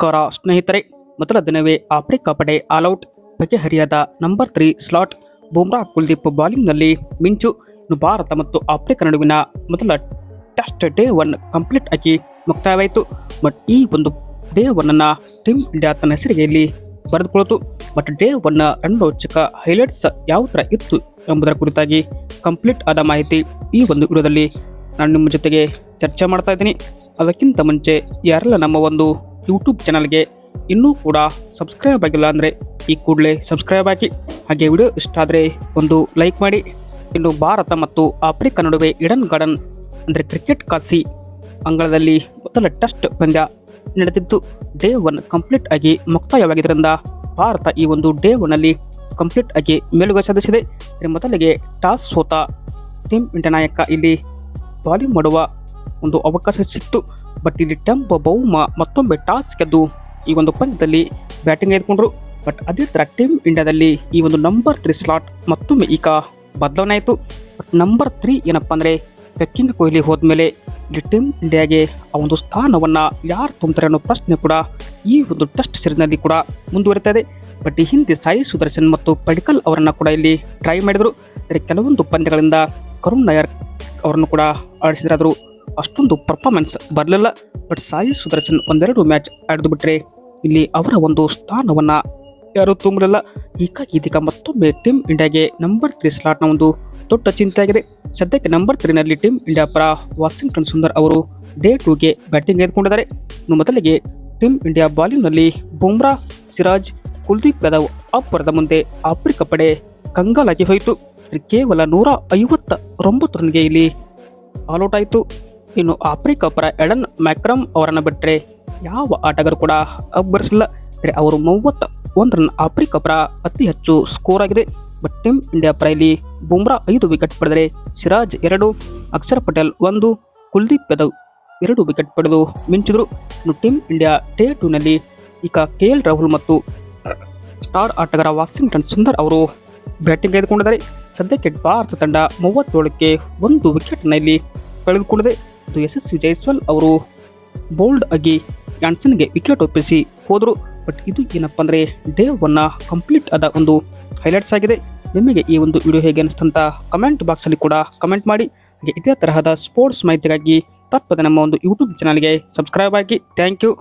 ನಮಸ್ಕಾರ, ಸ್ನೇಹಿತರೆ. ಮೊದಲ ದಿನವೇ ಆಫ್ರಿಕಾ ಪಡೆ all out ಬಗೆಹರಿಯಾದ number three slot Bumrah Kuldeep ಬೌಲಿಂಗ್ನಲ್ಲಿ ಮಿಂಚು ಭಾರತ ಮತ್ತು ಆಫ್ರಿಕಾ ನಡುವಿನ ಮೊದಲ ಟೆಸ್ಟ್ ಡೇ ಒನ್ ಕಂಪ್ಲೀಟ್ ಆಗಿ ಮುಕ್ತಾಯವಾಯಿತು. ಬಟ್ ಈ ಒಂದು ಡೇ ಒನ್ ಅನ್ನ ಟೀಮ್ ಇಂಡಿಯಾ ತನ್ನ ಹೆಸರಿಗೆ ಇಲ್ಲಿ ಬರೆದುಕೊಳ್ಳಿತು ಬಟ್ ಡೇ ಒನ್ ರಣರೋಚಕ ಹೈಲೈಟ್ಸ್ ಯಾವ ಥರ ಇತ್ತು ಎಂಬುದರ ಕುರಿತಾಗಿ ಕಂಪ್ಲೀಟ್ ಆದ ಮಾಹಿತಿ ಈ ಒಂದು ವಿಡಿಯೋದಲ್ಲಿ ನಾನು ನಿಮ್ಮ ಜೊತೆಗೆ ಚರ್ಚೆ ಮಾಡ್ತಾ ಇದ್ದೀನಿ. ಅದಕ್ಕಿಂತ ಮುಂಚೆ ಯಾರೆಲ್ಲ ನಮ್ಮ ಒಂದು ಯೂಟ್ಯೂಬ್ ಚಾನಲ್ಗೆ ಇನ್ನೂ ಕೂಡ ಸಬ್ಸ್ಕ್ರೈಬ್ ಆಗಿಲ್ಲ ಅಂದರೆ ಈ ಕೂಡಲೇ ಸಬ್ಸ್ಕ್ರೈಬ್ ಆಗಿ. ಹಾಗೆ ವಿಡಿಯೋ ಇಷ್ಟ ಆದರೆ ಒಂದು ಲೈಕ್ ಮಾಡಿ. ಇನ್ನು ಭಾರತ ಮತ್ತು ಆಫ್ರಿಕಾ ನಡುವೆ ಇಡನ್ ಗಾರ್ಡನ್ ಅಂದರೆ ಕ್ರಿಕೆಟ್ ಕಾಸಿ ಅಂಗಳದಲ್ಲಿ ಮೊದಲ ಟೆಸ್ಟ್ ಪಂದ್ಯ ನಡೆದಿದ್ದು ಡೇ ಒನ್ ಕಂಪ್ಲೀಟ್ ಆಗಿ ಮುಕ್ತಾಯವಾಗಿದ್ದರಿಂದ ಭಾರತ ಈ ಒಂದು ಡೇ ಒನ್ ಅಲ್ಲಿ ಕಂಪ್ಲೀಟ್ ಆಗಿ ಮೇಲುಗೈ ಸಾಧಿಸಿದೆ. ಮೊದಲಿಗೆ ಟಾಸ್ ಸೋತ ಟೀಮ್ ಇಂಡಿಯಾ ನಾಯಕ ಇಲ್ಲಿ ಬಾಲಿಂಗ್ ಮಾಡುವ ಒಂದು ಅವಕಾಶ ಸಿಕ್ತು ಬಟ್ ಇಲ್ಲಿ ಟೆಂಪೋ ಬೌಮ ಮತ್ತೊಮ್ಮೆ ಟಾಸ್ ಗೆದ್ದು ಈ ಒಂದು ಪಂದ್ಯದಲ್ಲಿ ಬ್ಯಾಟಿಂಗ್ ಎದ್ಕೊಂಡ್ರು ಬಟ್ ಅದೇ ಥರ ಟೀಮ್ ಇಂಡಿಯಾದಲ್ಲಿ ಈ ಒಂದು ನಂಬರ್ ತ್ರೀ ಸ್ಲಾಟ್ ಮತ್ತೊಮ್ಮೆ ಈಗ ಬದಲಾವಣೆ ಆಯಿತು. ಬಟ್ ನಂಬರ್ ತ್ರೀ ಏನಪ್ಪ ಅಂದರೆ ಕಿಂಗ್ ಕೊಹ್ಲಿ ಹೋದ್ಮೇಲೆ ಇಲ್ಲಿ ಟೀಮ್ ಇಂಡಿಯಾಗೆ ಆ ಒಂದು ಸ್ಥಾನವನ್ನು ಯಾರು ತುಂಬ್ತಾರೆ ಅನ್ನೋ ಪ್ರಶ್ನೆ ಕೂಡ ಈ ಒಂದು ಟೆಸ್ಟ್ ಸೀರೀಸ್ನಲ್ಲಿ ಕೂಡ ಮುಂದುವರಿತಾ ಇದೆ. ಬಟ್ ಈ ಹಿಂದೆ ಸಾಯಿ ಸುದರ್ಶನ್ ಮತ್ತು ಪಡಿಕಲ್ ಅವರನ್ನು ಕೂಡ ಇಲ್ಲಿ ಟ್ರೈ ಮಾಡಿದರು. ಆದರೆ ಕೆಲವೊಂದು ಪಂದ್ಯಗಳಿಂದ ಕರುಣ್ ನಾಯರ್ ಅವರನ್ನು ಕೂಡ ಆಡಿಸಿದ್ರಾದರೂ. ಅಷ್ಟೊಂದು ಪರ್ಫಾರ್ಮೆನ್ಸ್ ಬರಲಿಲ್ಲ. ಬಟ್ ಸಾಯಿ ಸುದರ್ಶನ್ ಒಂದೆರಡು ಮ್ಯಾಚ್ ಆಡಿದು ಬಿಟ್ಟರೆ ಇಲ್ಲಿ ಅವರ ಒಂದು ಸ್ಥಾನವನ್ನು ಯಾರೂ ತುಂಬಲಿಲ್ಲ. ಹೀಗಾಗಿ ಇದೀಗ ಮತ್ತೊಮ್ಮೆ ಟೀಮ್ ಇಂಡಿಯಾಗೆ ನಂಬರ್ ತ್ರೀ ಸ್ಲಾಟ್ನ ಒಂದು ದೊಡ್ಡ ಚಿಂತೆಯಾಗಿದೆ ಸದ್ಯಕ್ಕೆ ನಂಬರ್ ತ್ರೀನಲ್ಲಿ ಟೀಮ್ ಇಂಡಿಯಾ ಪರ ವಾಷಿಂಗ್ಟನ್ ಸುಂದರ್ ಅವರು ಡೇ ಟೂಗೆ ಬ್ಯಾಟಿಂಗ್ ಎದ್ಕೊಂಡಿದ್ದಾರೆ ಇನ್ನು ಮೊದಲಿಗೆ ಟೀಮ್ ಇಂಡಿಯಾ ಬಾಲಿಂಗ್ನಲ್ಲಿ ಬುಮ್ರಾ, ಸಿರಾಜ್, ಕುಲ್ದೀಪ್ ಯಾದವ್ ಅಬ್ಬರದ ಮುಂದೆ ಆಫ್ರಿಕಾ ಪಡೆ ಕಂಗಾಲಾಗಿ ಹೋಯಿತು. ಕೇವಲ ನೂರ ಐವತ್ತ ಒಂಬತ್ತು ರನ್ಗೆ ಇಲ್ಲಿ ಆಲ್ಔಟ್ ಆಯಿತು. ಇನ್ನು ಆಫ್ರಿಕಾ ಪರ ಎಡನ್ ಮ್ಯಾಕ್ರಮ್ ಅವರನ್ನು ಬಿಟ್ಟರೆ ಯಾವ ಆಟಗಾರ ಕೂಡ ಅಬ್ಬರಿಸಿಲ್ಲ. ಅವರು ಮೂವತ್ತ ಒಂದು ರನ್ ಆಫ್ರಿಕಾ ಪರ ಅತಿ ಹೆಚ್ಚು ಸ್ಕೋರ್ ಆಗಿದೆ. ಬಟ್ ಟೀಮ್ ಇಂಡಿಯಾ ಪರ ಇಲ್ಲಿ ಬುಮ್ರಾ ಐದು ವಿಕೆಟ್ ಪಡೆದರೆ ಸಿರಾಜ್ ಎರಡು, ಅಕ್ಷರ್ ಪಟೇಲ್ ಒಂದು, ಕುಲ್ದೀಪ್ ಯಾದವ್ ಎರಡು ವಿಕೆಟ್ ಪಡೆದು ಮಿಂಚಿದರು. ಇನ್ನು ಟೀಮ್ ಇಂಡಿಯಾ ಟೇ ಟೂನಲ್ಲಿ ಈಗ ಕೆ ಎಲ್ ರಾಹುಲ್ ಮತ್ತು ಸ್ಟಾರ್ ಆಟಗಾರ ವಾಷಿಂಗ್ಟನ್ ಸುಂದರ್ ಅವರು ಬ್ಯಾಟಿಂಗ್ ತೆಗೆದುಕೊಂಡಿದ್ದಾರೆ. ಸದ್ಯಕ್ಕೆ ಭಾರತ ತಂಡ ಮೂವತ್ತೇಳಕ್ಕೆ ಒಂದು ವಿಕೆಟ್ನಲ್ಲಿ ಕಳೆದುಕೊಂಡಿದೆ. ಇದು ಯಶಸ್ವಿ ಜೈಸ್ವಾಲ್ ಅವರು ಬೋಲ್ಡ್ ಆಗಿ ಜಾನ್ಸನ್ಗೆ ವಿಕೆಟ್ ಒಪ್ಪಿಸಿ ಹೋದರು. ಬಟ್ ಇದು ಏನಪ್ಪ ಅಂದರೆ ಡೇ ಒನ್ನ ಕಂಪ್ಲೀಟ್ ಆದ ಒಂದು ಹೈಲೈಟ್ಸ್ ಆಗಿದೆ. ನಿಮಗೆ ಈ ಒಂದು ವಿಡಿಯೋ ಹೇಗೆ ಅನಿಸ್ತಂತ ಕಮೆಂಟ್ ಬಾಕ್ಸಲ್ಲಿ ಕೂಡ ಕಮೆಂಟ್ ಮಾಡಿ. ಹಾಗೆ ಇದೇ ತರಹದ ಸ್ಪೋರ್ಟ್ಸ್ ಮಾಹಿತಿಗಾಗಿ ತಪ್ಪದೆ ನಮ್ಮ ಒಂದು ಯೂಟ್ಯೂಬ್ ಚಾನಲ್ಗೆ ಸಬ್ಸ್ಕ್ರೈಬ್ ಆಗಿ. Thank you